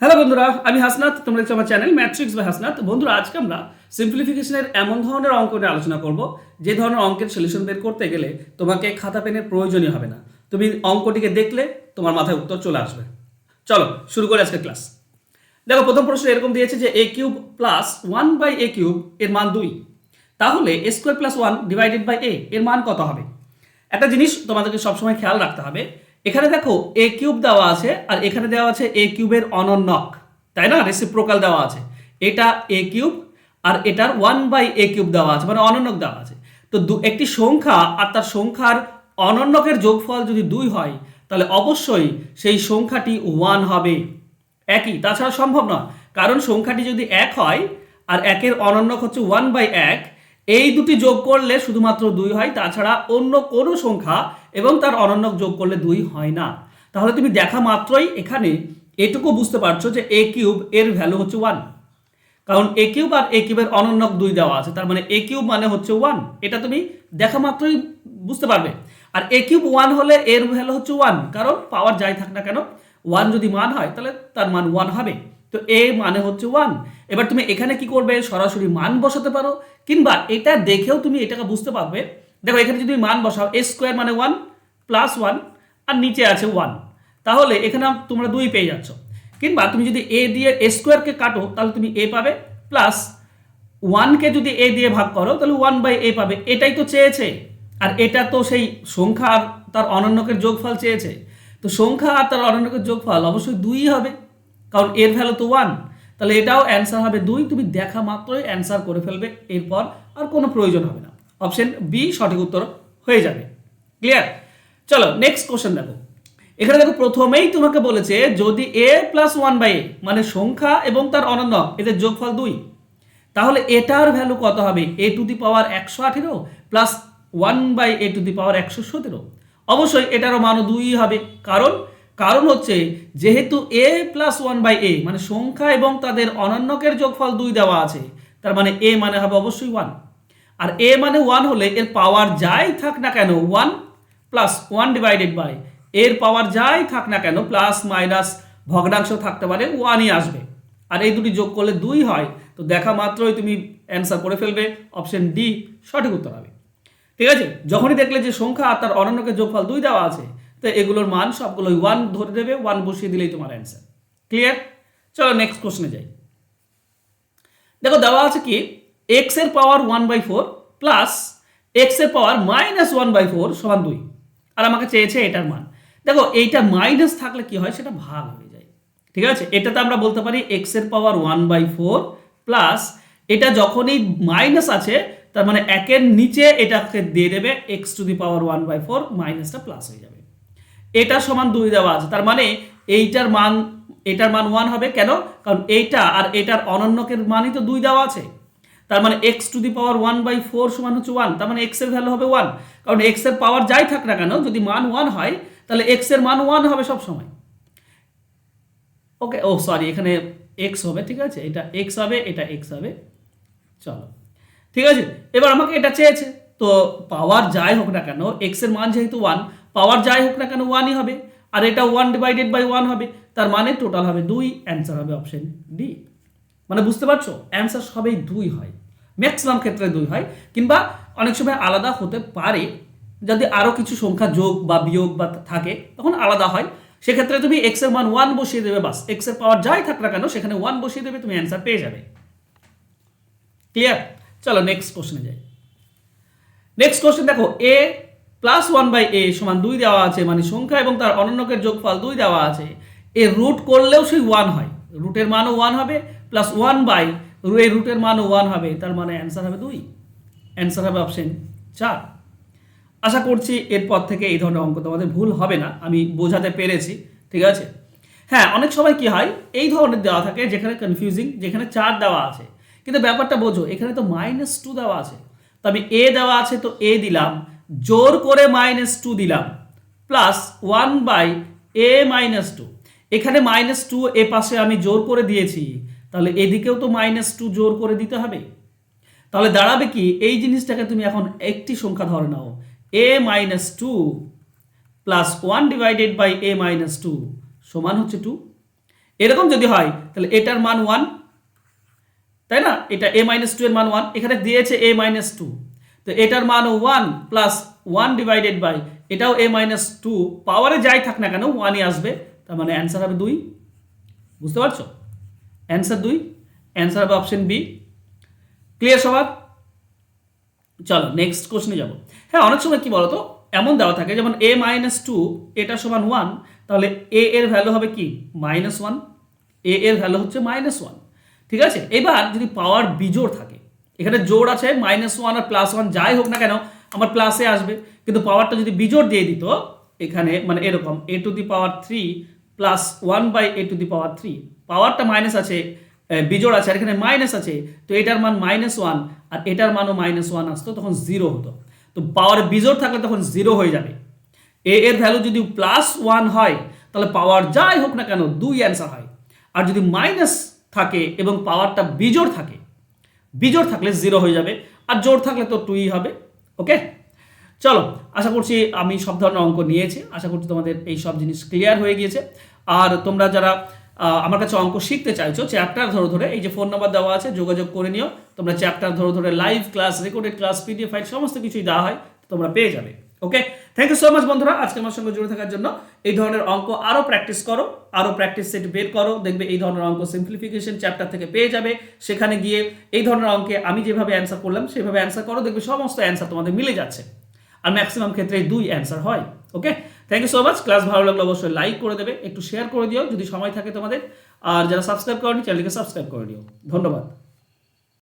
Hello বন্ধুরা, আমি হাসনাত, তোমরা দেখছ আমার চ্যানেল ম্যাট্রিক্স বাই হাসনাত। বন্ধুরা, আজকে আমরা সিম্পলিফিকেশনের এমন ধরনের অঙ্ক নিয়ে আলোচনা করব, যে ধরনের অঙ্কের সলিউশন বের করতে গেলে তোমাকে খাতা পেনের প্রয়োজনই হবে না। তুমি অঙ্কটিকে দেখলে তোমার মাথায় উত্তর চলে আসবে। চলো, শুরু করে আজকে ক্লাস দেখো, প্রথম প্রশ্ন এরকম দিয়েছে যে A cube plus one by A cube এর মান দুই। তাহলে A square plus one divided by A এর মান কত হবে? একটা জিনিস তোমাদেরকে সবসময় খেয়াল রাখতে হবে এখানে দেখো এ কিউব দেওয়া আছে, আর এখানে দেওয়া আছে এ কিউবের অনন্যক, তাই না? রেসিপ্রোকাল দেওয়া আছে। এটা এ কিউব আর এটার ওয়ান বাই এ কিউব দেওয়া আছে মানে অনন্যক দেওয়া আছে। তো দু- একটি সংখ্যা, আর তার সংখ্যার অনন্যকের যোগফল যদি দুই হয়, তাহলে অবশ্যই সেই সংখ্যাটি ওয়ান হবে। একই, তাছাড়া সম্ভব নয়। কারণ সংখ্যাটি যদি এক হয়, আর একের অনন্যক হচ্ছে ওয়ান বাই এক এই দুটি যোগ করলে শুধুমাত্র দুই হয়, তাছাড়া অন্য কোনো সংখ্যা এবং তার অনন্যক যোগ করলে দুই হয় না। তাহলে তুমি দেখা মাত্রই এখানে এটুকু বুঝতে পারছ যে এ কিউব এর ভ্যালু হচ্ছে ওয়ান কারণ এ কিউব আর এ কিউবের অনন্যক দুই দেওয়া আছে, তার মানে এ কিউব মানে হচ্ছে ওয়ান এটা তুমি দেখা মাত্রই বুঝতে পারবে। আর এ কিউব ওয়ান হলে এর ভ্যালু হচ্ছে ওয়ান কারণ পাওয়ার যাই থাক না কেন ওয়ান যদি মান হয়, তাহলে তার মান ওয়ান হবে। তো এ মানে হচ্ছে ওয়ান এবার তুমি এখানে কি করবে? সরাসরি মান বসাতে পারো, কিংবা এটা দেখেও তুমি এটাকে বুঝতে পারবে। দেখো, এখানে যদি মান বসাও এ স্কোয়ার মানে ওয়ান প্লাস ওয়ান আর নিচে আছে ওয়ান তাহলে এখানে তোমরা দুই পেয়ে যাচ্ছ। কিংবা তুমি যদি এ দিয়ে এ স্কোয়ারকে কাটো, তাহলে তুমি এ পাবে প্লাস ওয়ানকে যদি এ দিয়ে ভাগ করো, তাহলে ওয়ান বাই এ পাবে। এটাই তো চেয়েছে, আর এটা তো সেই সংখ্যা আর তার অনন্যকের যোগফল চেয়েছে। তো সংখ্যা আর তার অনন্যকের যোগফল অবশ্যই দুই হবে। কারণ এর ভ্যালু তো ওয়ান তাহলে এটাও অ্যান্সার হবে দুই, তুমি দেখা মাত্রই অ্যান্সার করে ফেলবে, এরপর আর কোনো প্রয়োজন হবে না। অপশন বি সঠিক উত্তর হয়ে যাবে। ক্লিয়ার চলো নেক্সট কোশ্চেন দেখো। এখানে দেখো প্রথমেই তোমাকে বলেছে যদি A plus one by A মানে সংখ্যা এবং তার অনন্য, এদের যোগফল দুই। তাহলে এটার ভ্যালু কত হবে? এ টু দি পাওয়ার একশো আঠেরো plus one by A to the power একশো সতেরো। অবশ্যই এটারও মানও দুই হবে। কারণ কারণ হচ্ছে যেহেতু A plus one by A মানে সংখ্যা এবং তাদের অনন্যকের যোগফল দুই দেওয়া আছে, তার মানে এ মানে হবে অবশ্যই ওয়ান আর এ মানে ওয়ান হলে এর পাওয়ার যাই থাক না কেন one plus one divided by এর পাওয়ার যাই থাক না কেন প্লাস মাইনাস ভগ্নাংশ থাকতে পারে ওয়ানই আসবে। আর এই দুটি যোগ করলে দুই হয়, তো দেখা মাত্রই তুমি অ্যান্সার করে ফেলবে অপশন ডি সঠিক উত্তর হবে। ঠিক আছে? যখনই দেখলে যে সংখ্যা আর তার অনন্যকে যোগফল দুই দেওয়া আছে তো এগুলোর মান সবগুলোই ওয়ান ধরে দেবে ওয়ান বসিয়ে দিলেই তোমার অ্যান্সার ক্লিয়ার চলো নেক্সট কোশ্চেনে যাই। দেখো দেওয়া আছে কি এক্সের power one by four plus এক্সের power minus one by four সমান দুই। আর আমাকে চেয়েছে এটার মান। দেখো এইটা মাইনাস থাকলে কি হয়? সেটা ভাগ হয়ে যায়। ঠিক আছে? এটাতে আমরা বলতে পারি এক্সের power one by four plus এটা যখনই মাইনাস আছে, তার মানে একের নিচে এটাকে দিয়ে দেবে X to the power one by four মাইনাসটা প্লাস হয়ে যাবে। এটা সমান দুই দেওয়া আছে। তার মানে এইটার মান, এটার মান ওয়ান হবে। কেন? কারণ এইটা আর এটার অনন্যকের মানই তো দুই দেওয়া আছে। তার মানে X to the power one by four সমান হচ্ছে ওয়ান তার মানে এক্সের ভ্যালু হবে ওয়ান কারণ এক্সের পাওয়ার যাই থাক না কেন, যদি মান ওয়ান হয়, তাহলে এক্সের মান ওয়ান হবে সব সময়। ওকে ও সরি এখানে এক্স হবে, ঠিক আছে? এটা এক্স হবে, এটা এক্স হবে। চলো। ঠিক আছে? এবার আমাকে এটা চেয়েছে। তো পাওয়ার যাই হোক না কেন এক্সের মান যেহেতু ওয়ান পাওয়ার যাই হোক না কেন ওয়ানই হবে। আর এটা ওয়ান ডিভাইডেড বাই ওয়ান হবে, তার মানে টোটাল হবে দুই অ্যান্সার হবে অপশন ডি মানে বুঝতে পারছ? অ্যান্সার সবেই দুই হয়। ম্যাক্সিমাম ক্ষেত্রে দুই হয়, কিংবা অনেক সময় আলাদা হতে পারে। যদি আরও কিছু সংখ্যা যোগ বা বিয়োগ বা থাকে, তখন আলাদা হয়। সেক্ষেত্রে তুমি এক্সের মান ওয়ান বসিয়ে দেবে, বাস। এক্সের পাওয়ার যাই থাক না কেন, সেখানে ওয়ান বসিয়ে দেবে, তুমি অ্যান্সার পেয়ে যাবে। ক্লিয়ার চলো নেক্সট কোশ্চেনে যাই। নেক্সট কোশ্চেন দেখো A plus one by A সমান দুই দেওয়া আছে মানে সংখ্যা এবং তার অনন্যকের যোগফল দুই দেওয়া আছে। এ রুট করলেও সেই ওয়ান হয়। রুটের মানও ওয়ান হবে প্লাস ওয়ান বাই এই রুটের মানও ওয়ান হবে। তার মানে অ্যান্সার হবে দুই। অ্যান্সার হবে অপশন চার। আশা করছি এরপর থেকে এই ধরনের অঙ্ক তোমাদের ভুল হবে না। আমি বোঝাতে পেরেছি, ঠিক আছে? হ্যাঁ অনেক সময় কি হয়, এই ধরনের দেওয়া থাকে যেখানে কনফিউজিং যেখানে চার দেওয়া আছে। কিন্তু ব্যাপারটা বোঝো, এখানে তো মাইনাস টু দেওয়া আছে। তো আমি এ দেওয়া আছে, তো এ দিলাম। জোর করে মাইনাস টু দিলাম plus one by A minus two এখানে মাইনাস টু এ পাশে আমি জোর করে দিয়েছি, তাহলে এদিকেও তো মাইনাস টু জোর করে দিতে হবে। তাহলে দাঁড়াবে কি, এই জিনিসটাকে তুমি এখন একটি সংখ্যা ধরে নাও A minus two plus one divided by A minus two সমান হচ্ছে টু এরকম যদি হয়, তাহলে এটার মান ওয়ান তাই না? এটা এ মাইনাস টু এর মান ওয়ান এখানে দিয়েছে এ মাইনাস টু তো এটার মান one plus one divided by এটাও এ মাইনাস টু পাওয়ারে যাই থাক না কেন ওয়ানই আসবে, তার মানে অ্যান্সার হবে দুই। বুঝতে পারছ? অ্যান্সার দুই অ্যান্সার হবে অপশন বি ক্লিয়ার সবার? চলো নেক্সট কোশ্চেনে যাব। হ্যাঁ অনেক সময় কি বলতো, এমন দেওয়া থাকে, যেমন এ মাইনাস টু এটা সমান ওয়ান তাহলে এ এর ভ্যালু হবে কি? মাইনাস ওয়ান এ এর ভ্যালু হচ্ছে মাইনাস ওয়ান ঠিক আছে? এবার যদি পাওয়ার বিজোড় থাকে এখানে জোর আছে মাইনাস ওয়ান আর প্লাস ওয়ান যাই হোক না কেন, আমার প্লাসে আসবে। কিন্তু পাওয়ারটা যদি বিজোড় দিয়ে দিত, এখানে মানে এরকম A to the power three plus one by A to the power three পাওয়ারটা মাইনাস আছে বিজোড় আছে, আর এখানে মাইনাস আছে, তো এটার মান মাইনাস ওয়ান আর এটার মানও মাইনাস ওয়ান আসতো, তখন জিরো হতো। তো পাওয়ার বিজোড় থাকলে তখন জিরো হয়ে যাবে। এ এর ভ্যালু যদি প্লাস ওয়ান হয়, তাহলে পাওয়ার যাই হোক না কেন, দুই অ্যান্সার হয়। আর যদি মাইনাস থাকে এবং পাওয়ারটা বিজোড় থাকে বিজোড় থাকলে জিরো হয়ে যাবে, আর জোর থাকলে তো টুই হবে ওকে চলো, আশা করছি আমি সব ধরনের অঙ্ক নিয়েছি, আশা করছি তোমাদের এই সব জিনিস ক্লিয়ার হয়ে গিয়েছে। আর তোমরা যারা আমার কাছে অঙ্ক শিখতে চাইছো চ্যাপ্টার ধরে ধরে, এই যে ফোন নাম্বার দেওয়া আছে, যোগাযোগ করে নিও। তোমরা চ্যাপ্টার ধরে ধরে live class recorded class PDF file সমস্ত কিছুই দেওয়া হয়, তোমরা পেয়ে যাবে। Okay thank you so much বন্ধুরা। আজকে আমার সঙ্গে জুড়ে থাকার জন্য এই ধরনের অঙ্ক আরও প্র্যাকটিস করো আরও প্র্যাকটিস সেট বের করো। দেখবে এই ধরনের অঙ্ক সিম্পলিফিকেশন চ্যাপ্টার থেকে পেয়ে যাবে। সেখানে গিয়ে এই ধরনের অঙ্কে আমি যেভাবে অ্যান্সার করলাম, সেভাবে অ্যান্সার করো। দেখবে সমস্ত অ্যান্সার তোমাদের মিলে যাচ্ছে। আর ম্যাক্সিমাম ক্ষেত্রে দুই অ্যান্সার হয়। Okay thank you so much class ভালো লাগলে অবশ্যই লাইক করে দেবে। একটু শেয়ার করে দিও। যদি সময় থাকে তোমাদের। আর যারা সাবস্ক্রাইব করনি চ্যানেলকে সাবস্ক্রাইব করে দিও। ধন্যবাদ।